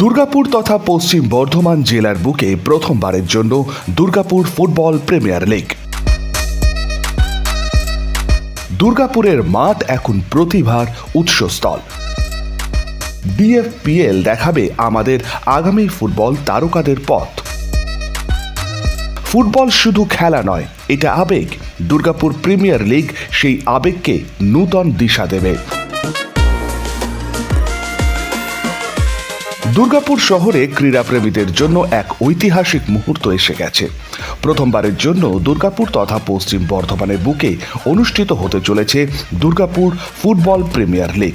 দুর্গাপুর তথা পশ্চিম বর্ধমান জেলার বুকে প্রথমবারের জন্য দুর্গাপুর ফুটবল প্রিমিয়ার লিগ। দুর্গাপুরের মাঠ এখন প্রতিভার উৎসস্থল। ডিএফপিএল দেখাবে আমাদের আগামী ফুটবল তারকাদের পথ। ফুটবল শুধু খেলা নয়, এটা আবেগ। দুর্গাপুর প্রিমিয়ার লিগ সেই আবেগকে নূতন দিশা দেবে। দুর্গাপুর শহরে ক্রীড়াপ্রেমীদের জন্য এক ঐতিহাসিক মুহূর্ত এসে গেছে। প্রথমবারের জন্য দুর্গাপুর তথা পশ্চিম বর্ধমানের বুকে অনুষ্ঠিত হতে চলেছে দুর্গাপুর ফুটবল প্রিমিয়ার লিগ।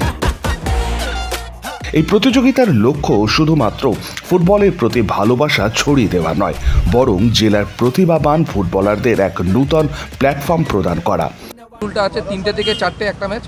এই প্রতিযোগিতার লক্ষ্য শুধুমাত্র ফুটবলের প্রতি ভালোবাসা ছড়িয়ে দেওয়া নয়, বরং জেলার প্রতিভাবান ফুটবলারদের এক নূতন প্ল্যাটফর্ম প্রদান করা। আছে তিনটে থেকে চারটে একটা ম্যাচ,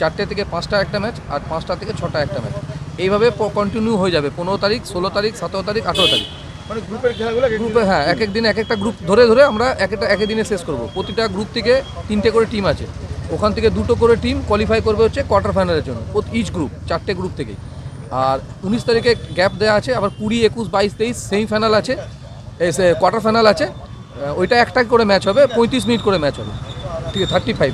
চারটে থেকে পাঁচটা একটা ম্যাচ, আর পাঁচটা থেকে ছটা একটা ম্যাচ। এইভাবে কন্টিনিউ হয়ে যাবে। পনেরো তারিখ ষোলো তারিখ সতেরো তারিখ আঠেরো তারিখ। মানে গ্রুপের খেলাগুলো গ্রুপে হ্যাঁ এক এক দিন এক একটা গ্রুপ ধরে ধরে আমরা এক একটা এক দিনে শেষ করব। প্রতিটা গ্রুপ থেকে তিনটে করে টিম আছে। ওখান থেকে দুটো করে টিম কোয়ালিফাই করবে হচ্ছে কোয়ার্টার ফাইনালের জন্য ইচ গ্রুপ চারটে গ্রুপ থেকেই। আর উনিশ তারিখে গ্যাপ দেওয়া আছে আবার কুড়ি একুশ বাইশ তেইশ সেমিফাইনাল আছে কোয়ার্টার ফাইনাল আছে। ওইটা একটা করে ম্যাচ হবে পঁয়ত্রিশ মিনিট করে ম্যাচ হবে। ঠিক আছে থার্টি ফাইভ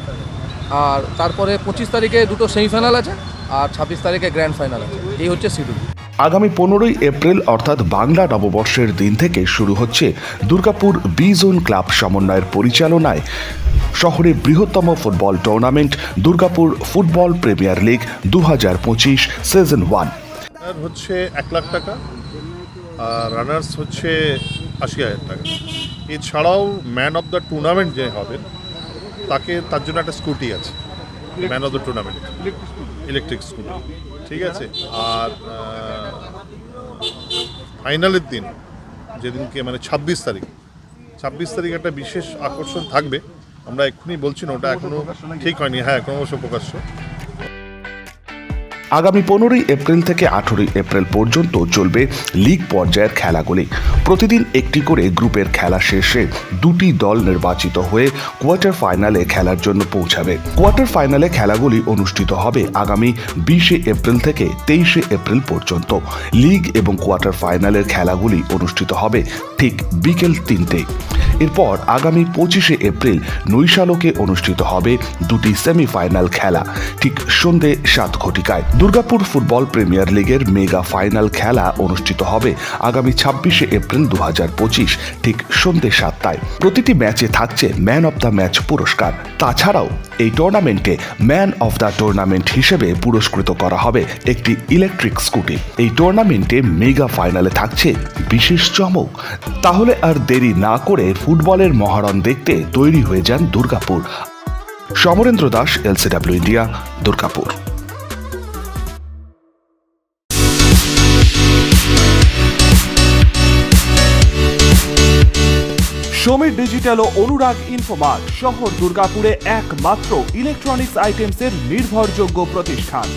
আর তারপরে পঁচিশ তারিখে দুটো সেমিফাইনাল আছে। আর ছাব্বিশ তারিখে গ্র্যান্ড ফাইনাল আছে। এই হচ্ছে শিডিউল আগামী পনেরোই এপ্রিল অর্থাৎ বাংলা নববর্ষের দিন থেকে শুরু হচ্ছে দুর্গাপুর বি জোন ক্লাব সমন্বয়ের পরিচালনায়। শহরে বৃহত্তম football tournament Durgapur football premier league দু হাজার পঁচিশ সিজন ওয়ান হচ্ছে এক লাখ টাকা আর রানার্স হচ্ছে আশি হাজার টাকা। এছাড়াও ম্যান অফ দ্য টুর্নামেন্ট যে হবেন তাকে তার জন্য একটা স্কুটি আছে man of the tournament electric scooty ঠিক আছে? আর ফাইনালের দিন, যেদিনকে মানে ছাব্বিশ তারিখ ছাব্বিশ তারিখ একটা বিশেষ আকর্ষণ থাকবে। আমরা এক্ষুনি বলছি না, ওটা এখনও ঠিক হয়নি। হ্যাঁ ক্রমশ প্রকাশ্য। আগামী পনেরোই এপ্রিল থেকে আঠেরোই এপ্রিল পর্যন্ত চলবে লিগ পর্যায়ের খেলাগুলি। প্রতিদিন একটি করে গ্রুপের খেলা শেষে দুটি দল নির্বাচিত হয়ে কোয়ার্টার ফাইনালে খেলার জন্য পৌঁছাবে। কোয়ার্টার ফাইনালে খেলাগুলি অনুষ্ঠিত হবে আগামী বিশে এপ্রিল থেকে তেইশে এপ্রিল পর্যন্ত। লিগ এবং কোয়ার্টার ফাইনালের খেলাগুলি অনুষ্ঠিত হবে ঠিক বিকেল তিনটে। এরপর আগামী পঁচিশে এপ্রিল নৈশালোকে অনুষ্ঠিত হবে দুটি সেমিফাইনাল খেলা। ঠিক সন্ধে সাত ঘটিকায় দুর্গাপুর ফুটবল প্রিমিয়ার লিগের মেগা ফাইনাল খেলা অনুষ্ঠিত হবে আগামী ছাব্বিশে এপ্রিল দু পঁচিশ, ঠিক সন্ধে সাতটায়। প্রতিটি ম্যাচে থাকছে ম্যান অব দ্য ম্যাচ পুরস্কার। তাছাড়াও এই টুর্নামেন্টে ম্যান অফ দ্য টুর্নামেন্ট হিসেবে পুরস্কৃত করা হবে একটি ইলেকট্রিক স্কুটি। এই টুর্নামেন্টে মেগা ফাইনালে থাকছে বিশেষ চমক। তাহলে আর দেরি না করে ফুটবলের মহারণ দেখতে তৈরি হয়ে যান Durgapur. Samarendra Das, LCW India, Durgapur. Samir Digital ও অনুরাগ ইনফোমার্ট শহর দুর্গাপুরে একমাত্র ইলেকট্রনিক্স আইটেমসের নির্ভরযোগ্য প্রতিষ্ঠান,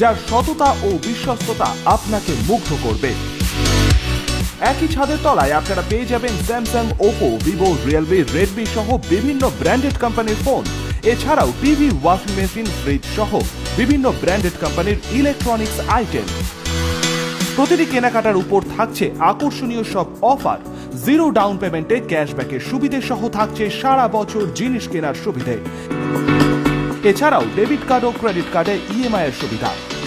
যার সততা ও বিশ্বস্ততা আপনাকে মুগ্ধ করবে। একই ছাদের তলায় আপনারা পেয়ে যাবেন Samsung Oppo Vivo Realme Redmi সহ বিভিন্ন ব্র্যান্ডেড কোম্পানির ফোন এছাড়াও টিভি ওয়াশিং মেশিন ফ্রিজ সহ বিভিন্ন ব্র্যান্ডেড কোম্পানির ইলেকট্রনিক্স আইটেম প্রতিটি কেনাকাটার উপর থাকছে আকর্ষণীয় সব অফার জিরো ডাউন পেমেন্টে ক্যাশব্যাকের সুবিধে সহ থাকছে সারা বছর জিনিস কেনার সুবিধে। এছাড়াও ডেবিট কার্ড ও ক্রেডিট কার্ডে ইএমআই এর সুবিধা।